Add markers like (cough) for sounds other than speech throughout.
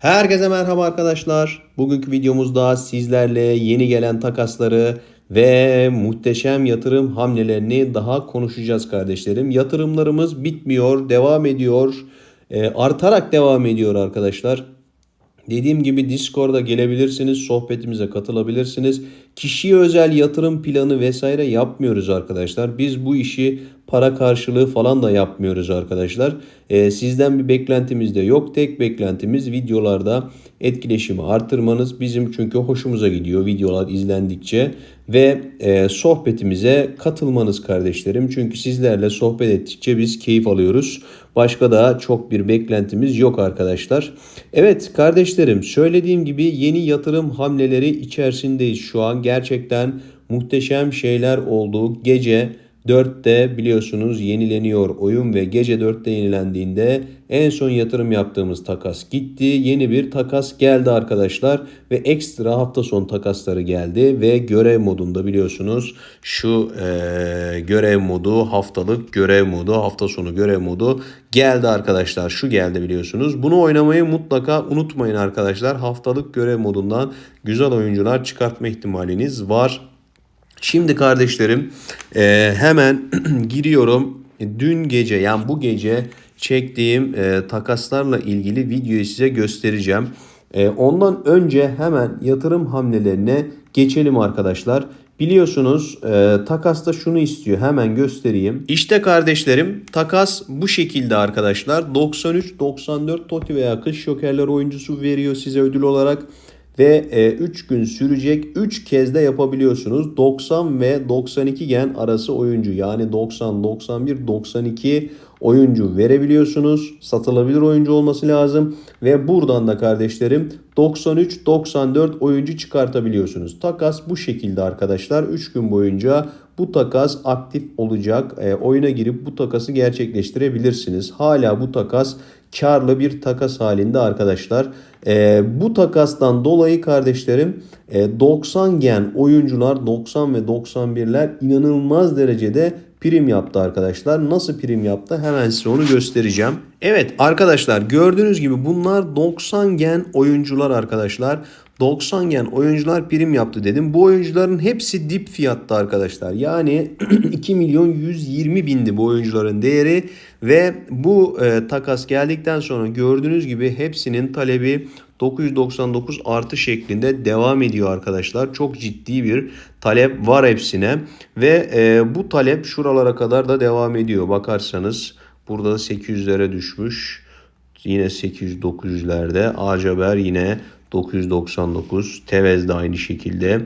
Herkese merhaba arkadaşlar. Bugünkü videomuzda sizlerle yeni gelen takasları ve muhteşem yatırım hamlelerini daha konuşacağız kardeşlerim. Yatırımlarımız bitmiyor, devam ediyor. Ee, artarak devam ediyor arkadaşlar. Dediğim gibi Discord'a gelebilirsiniz, sohbetimize katılabilirsiniz. Kişiye özel yatırım planı vesaire yapmıyoruz arkadaşlar. Biz bu işi para karşılığı falan da yapmıyoruz arkadaşlar. Ee, sizden bir beklentimiz de yok. Tek beklentimiz videolarda etkileşimi artırmanız. Bizim çünkü hoşumuza gidiyor videolar izlendikçe ve e, sohbetimize katılmanız kardeşlerim. Çünkü sizlerle sohbet ettikçe biz keyif alıyoruz. Başka da çok bir beklentimiz yok arkadaşlar. Evet kardeşlerim söylediğim gibi yeni yatırım hamleleri içerisindeyiz şu an. Gerçekten muhteşem şeyler oldu. Gece 4'te biliyorsunuz yenileniyor oyun ve gece 4'te yenilendiğinde en son yatırım yaptığımız takas gitti. Yeni bir takas geldi arkadaşlar ve ekstra hafta son takasları geldi ve görev modunda biliyorsunuz şu e, görev modu haftalık görev modu hafta sonu görev modu geldi arkadaşlar. Şu geldi biliyorsunuz. Bunu oynamayı mutlaka unutmayın arkadaşlar. Haftalık görev modundan güzel oyuncular çıkartma ihtimaliniz var. Şimdi kardeşlerim e, hemen (clears throat) giriyorum. Dün gece yani bu gece çektiğim e, takaslarla ilgili videoyu size göstereceğim. E, ondan önce hemen yatırım hamlelerine geçelim arkadaşlar. Biliyorsunuz e, takasta şunu istiyor hemen göstereyim. İşte kardeşlerim takas bu şekilde arkadaşlar. 93-94 Totti veya Kış Jokerler oyuncusu veriyor size ödül olarak ve 3 gün sürecek 3 kez de yapabiliyorsunuz. 90 ve 92 gen arası oyuncu yani 90, 91, 92 oyuncu verebiliyorsunuz. Satılabilir oyuncu olması lazım ve buradan da kardeşlerim 93, 94 oyuncu çıkartabiliyorsunuz. Takas bu şekilde arkadaşlar. 3 gün boyunca bu takas aktif olacak. E, oyuna girip bu takası gerçekleştirebilirsiniz. Hala bu takas karlı bir takas halinde arkadaşlar. E, bu takastan dolayı kardeşlerim e, 90 gen oyuncular 90 ve 91'ler inanılmaz derecede prim yaptı arkadaşlar. Nasıl prim yaptı? Hemen size onu göstereceğim. Evet arkadaşlar gördüğünüz gibi bunlar 90 gen oyuncular arkadaşlar. 90 gen oyuncular prim yaptı dedim. Bu oyuncuların hepsi dip fiyatta arkadaşlar. Yani (clears throat) 2 milyon 120 bindi bu oyuncuların değeri. Ve bu e, takas geldikten sonra gördüğünüz gibi hepsinin talebi 999 artı şeklinde devam ediyor arkadaşlar. Çok ciddi bir talep var hepsine. Ve e, bu talep şuralara kadar da devam ediyor. Bakarsanız burada da 800'lere düşmüş. Yine 800-900'lerde. Acaber yine 999. Tevez de aynı şekilde.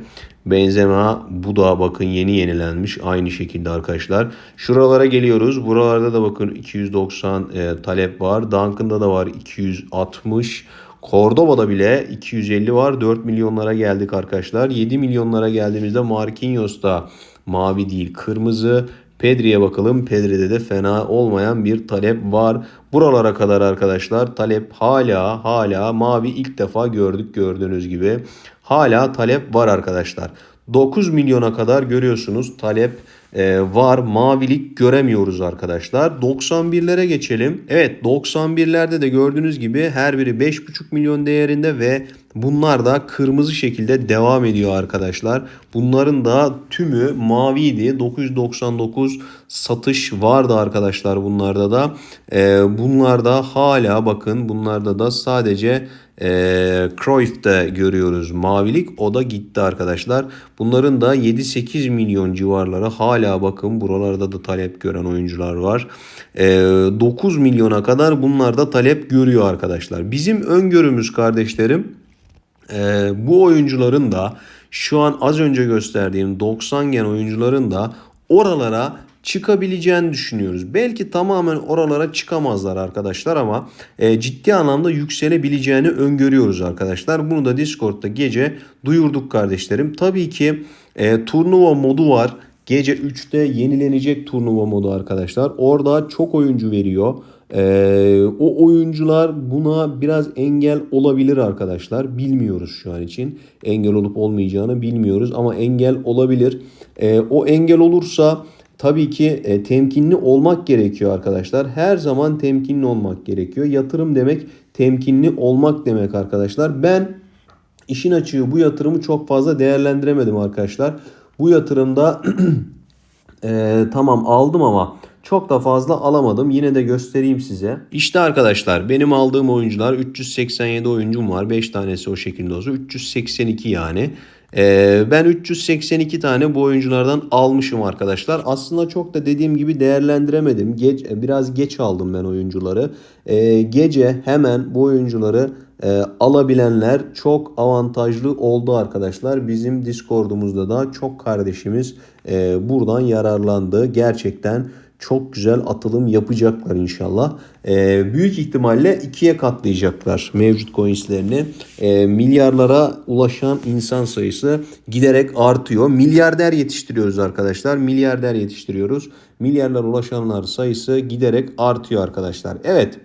Benzema bu da bakın yeni yenilenmiş. Aynı şekilde arkadaşlar. Şuralara geliyoruz. Buralarda da bakın 290 e, talep var. Duncan'da da var 260. Cordoba'da bile 250 var. 4 milyonlara geldik arkadaşlar. 7 milyonlara geldiğimizde Marquinhos'ta mavi değil kırmızı. Pedri'ye bakalım. Pedri'de de fena olmayan bir talep var. Buralara kadar arkadaşlar talep hala hala mavi ilk defa gördük gördüğünüz gibi. Hala talep var arkadaşlar. 9 milyona kadar görüyorsunuz talep e, var. Mavilik göremiyoruz arkadaşlar. 91'lere geçelim. Evet 91'lerde de gördüğünüz gibi her biri 5,5 milyon değerinde ve bunlar da kırmızı şekilde devam ediyor arkadaşlar. Bunların da tümü maviydi. 999 satış vardı arkadaşlar bunlarda da. E, bunlarda hala bakın bunlarda da sadece e, Cruyff'te görüyoruz mavilik. O da gitti arkadaşlar. Bunların da 7-8 milyon civarları hala bakın buralarda da talep gören oyuncular var. E, 9 milyona kadar bunlar da talep görüyor arkadaşlar. Bizim öngörümüz kardeşlerim e, bu oyuncuların da şu an az önce gösterdiğim 90 gen oyuncuların da oralara çıkabileceğini düşünüyoruz. Belki tamamen oralara çıkamazlar arkadaşlar ama e, ciddi anlamda yükselebileceğini öngörüyoruz arkadaşlar. Bunu da Discord'da gece duyurduk kardeşlerim. Tabii ki e, turnuva modu var. Gece 3'te yenilenecek turnuva modu arkadaşlar. Orada çok oyuncu veriyor. Ee, o oyuncular buna biraz engel olabilir arkadaşlar. Bilmiyoruz şu an için. Engel olup olmayacağını bilmiyoruz ama engel olabilir. Ee, o engel olursa tabii ki e, temkinli olmak gerekiyor arkadaşlar. Her zaman temkinli olmak gerekiyor. Yatırım demek temkinli olmak demek arkadaşlar. Ben işin açığı bu yatırımı çok fazla değerlendiremedim arkadaşlar. Bu yatırımda Ee, (clears throat) tamam aldım ama çok da fazla alamadım. Yine de göstereyim size. İşte arkadaşlar benim aldığım oyuncular 387 oyuncum var. 5 tanesi o şekilde olsa 382 yani. Ee, ben 382 tane bu oyunculardan almışım arkadaşlar. Aslında çok da dediğim gibi değerlendiremedim. Geç, biraz geç aldım ben oyuncuları. Ee, gece hemen bu oyuncuları e, alabilenler çok avantajlı oldu arkadaşlar. Bizim Discord'umuzda da çok kardeşimiz e, buradan yararlandı. Gerçekten çok güzel atılım yapacaklar inşallah. E, büyük ihtimalle ikiye katlayacaklar mevcut coinslerini. E, milyarlara ulaşan insan sayısı giderek artıyor. Milyarder yetiştiriyoruz arkadaşlar. Milyarder yetiştiriyoruz. Milyarlar ulaşanlar sayısı giderek artıyor arkadaşlar. Evet.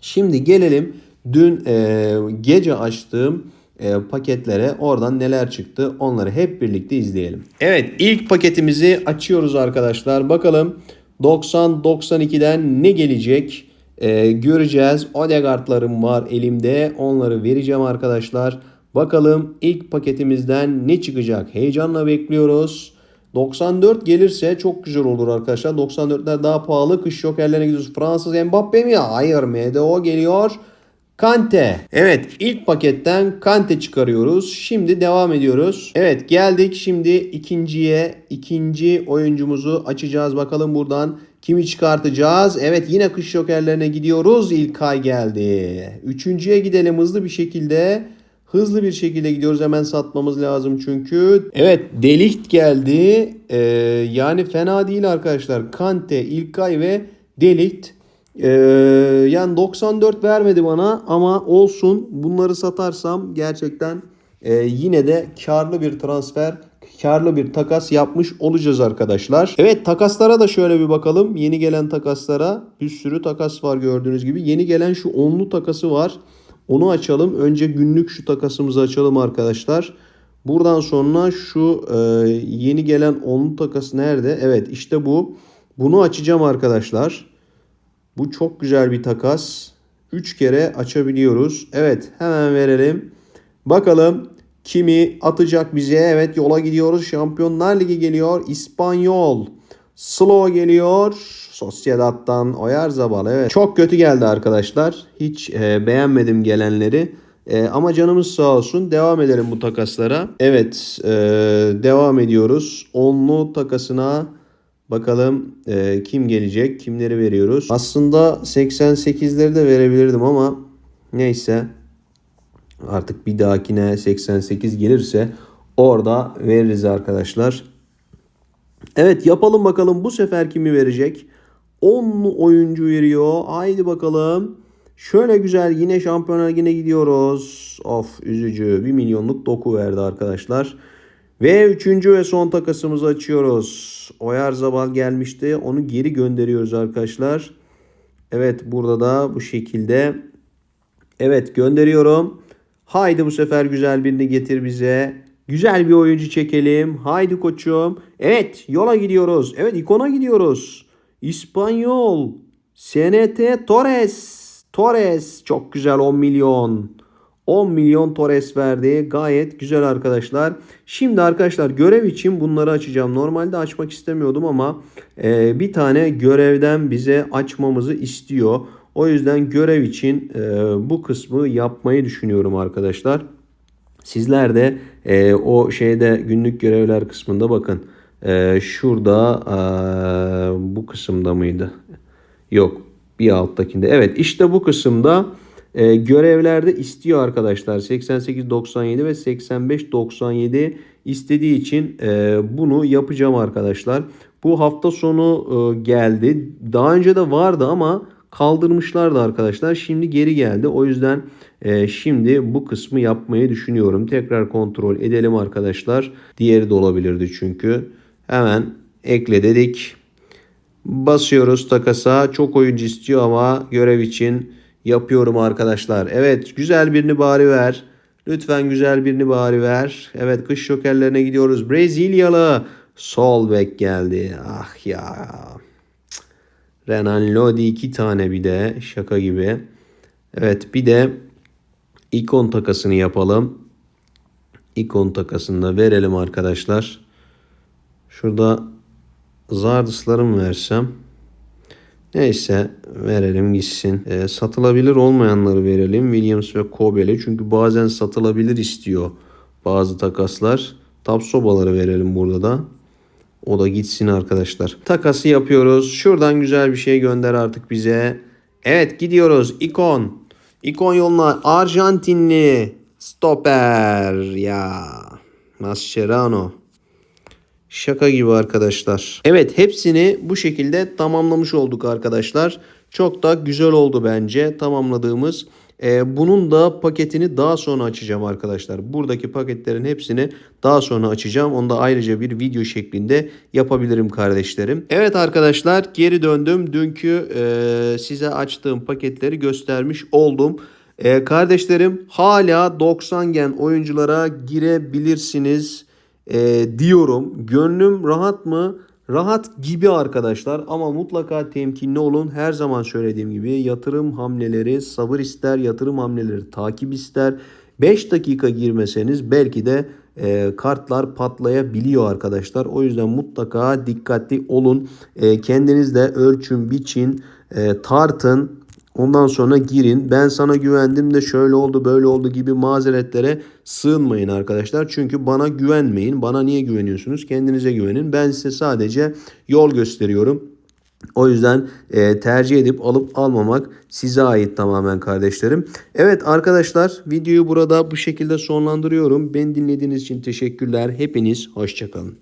Şimdi gelelim dün e, gece açtığım e, paketlere oradan neler çıktı onları hep birlikte izleyelim. Evet ilk paketimizi açıyoruz arkadaşlar. Bakalım 90-92'den ne gelecek e, göreceğiz. Odegaard'larım var elimde onları vereceğim arkadaşlar. Bakalım ilk paketimizden ne çıkacak heyecanla bekliyoruz. 94 gelirse çok güzel olur arkadaşlar. 94'ler daha pahalı. Kış jokerlerine gidiyoruz. Fransız Mbappe mi? Hayır MDO geliyor. Kante. Evet ilk paketten Kante çıkarıyoruz. Şimdi devam ediyoruz. Evet geldik şimdi ikinciye. ikinci oyuncumuzu açacağız. Bakalım buradan kimi çıkartacağız. Evet yine kış jokerlerine gidiyoruz. İlk ay geldi. Üçüncüye gidelim hızlı bir şekilde. Hızlı bir şekilde gidiyoruz. Hemen satmamız lazım çünkü. Evet Delikt geldi. Ee, yani fena değil arkadaşlar. Kante, İlkay ve Delikt. Ee, yani 94 vermedi bana ama olsun. Bunları satarsam gerçekten e, yine de karlı bir transfer karlı bir takas yapmış olacağız arkadaşlar. Evet takaslara da şöyle bir bakalım. Yeni gelen takaslara bir sürü takas var gördüğünüz gibi. Yeni gelen şu onlu takası var. Onu açalım. Önce günlük şu takasımızı açalım arkadaşlar. Buradan sonra şu e, yeni gelen onlu takas nerede? Evet işte bu. Bunu açacağım arkadaşlar. Bu çok güzel bir takas. 3 kere açabiliyoruz. Evet hemen verelim. Bakalım kimi atacak bize. Evet yola gidiyoruz. Şampiyonlar Ligi geliyor. İspanyol. Slow geliyor. Sociedad'dan Oyarzabal. Evet. Çok kötü geldi arkadaşlar. Hiç e, beğenmedim gelenleri. E, ama canımız sağ olsun. Devam edelim bu takaslara. Evet. E, devam ediyoruz. Onlu takasına bakalım e, kim gelecek. Kimleri veriyoruz. Aslında 88'leri de verebilirdim ama neyse. Artık bir dahakine 88 gelirse orada veririz arkadaşlar. Evet yapalım bakalım bu sefer kimi verecek. 10 oyuncu veriyor. Haydi bakalım. Şöyle güzel yine Şampiyonlar Ligi'ne gidiyoruz. Of üzücü. 1 milyonluk doku verdi arkadaşlar. Ve üçüncü ve son takasımızı açıyoruz. Oyarzabal gelmişti. Onu geri gönderiyoruz arkadaşlar. Evet burada da bu şekilde. Evet gönderiyorum. Haydi bu sefer güzel birini getir bize. Güzel bir oyuncu çekelim. Haydi koçum. Evet yola gidiyoruz. Evet ikona gidiyoruz. İspanyol. SNT Torres. Torres çok güzel 10 milyon. 10 milyon Torres verdi. Gayet güzel arkadaşlar. Şimdi arkadaşlar görev için bunları açacağım. Normalde açmak istemiyordum ama e, bir tane görevden bize açmamızı istiyor. O yüzden görev için e, bu kısmı yapmayı düşünüyorum arkadaşlar. Sizler de e, o şeyde günlük görevler kısmında bakın. E, şurada e, bu kısımda mıydı? Yok bir alttakinde. Evet işte bu kısımda e, görevlerde istiyor arkadaşlar. 88-97 ve 85-97 istediği için e, bunu yapacağım arkadaşlar. Bu hafta sonu e, geldi. Daha önce de vardı ama kaldırmışlardı arkadaşlar. Şimdi geri geldi. O yüzden e, şimdi bu kısmı yapmayı düşünüyorum. Tekrar kontrol edelim arkadaşlar. Diğeri de olabilirdi çünkü. Hemen ekle dedik. Basıyoruz takasa. Çok oyuncu istiyor ama görev için yapıyorum arkadaşlar. Evet güzel birini bari ver. Lütfen güzel birini bari ver. Evet kış şokerlerine gidiyoruz. Brezilyalı sol bek geldi. Ah ya. Renan Lodi iki tane bir de şaka gibi. Evet bir de ikon takasını yapalım. İkon takasını da verelim arkadaşlar. Şurada Zardıs'ları mı versem? Neyse verelim gitsin. Ee, satılabilir olmayanları verelim. Williams ve Kobel'e. Çünkü bazen satılabilir istiyor bazı takaslar. Tapsobaları verelim burada da. O da gitsin arkadaşlar. Takası yapıyoruz. Şuradan güzel bir şey gönder artık bize. Evet gidiyoruz. İkon. İkon yoluna Arjantinli stoper ya. Mascherano. Şaka gibi arkadaşlar. Evet hepsini bu şekilde tamamlamış olduk arkadaşlar. Çok da güzel oldu bence tamamladığımız. Ee, bunun da paketini daha sonra açacağım arkadaşlar. Buradaki paketlerin hepsini daha sonra açacağım. Onu da ayrıca bir video şeklinde yapabilirim kardeşlerim. Evet arkadaşlar geri döndüm. Dünkü e, size açtığım paketleri göstermiş oldum. Ee, kardeşlerim hala 90 gen oyunculara girebilirsiniz e, diyorum. Gönlüm rahat mı? Rahat gibi arkadaşlar ama mutlaka temkinli olun. Her zaman söylediğim gibi yatırım hamleleri sabır ister, yatırım hamleleri takip ister. 5 dakika girmeseniz belki de e, kartlar patlayabiliyor arkadaşlar. O yüzden mutlaka dikkatli olun. E, kendiniz de ölçün, biçin, e, tartın. Ondan sonra girin. Ben sana güvendim de şöyle oldu böyle oldu gibi mazeretlere sığınmayın arkadaşlar. Çünkü bana güvenmeyin. Bana niye güveniyorsunuz? Kendinize güvenin. Ben size sadece yol gösteriyorum. O yüzden e, tercih edip alıp almamak size ait tamamen kardeşlerim. Evet arkadaşlar videoyu burada bu şekilde sonlandırıyorum. Beni dinlediğiniz için teşekkürler. Hepiniz hoşçakalın.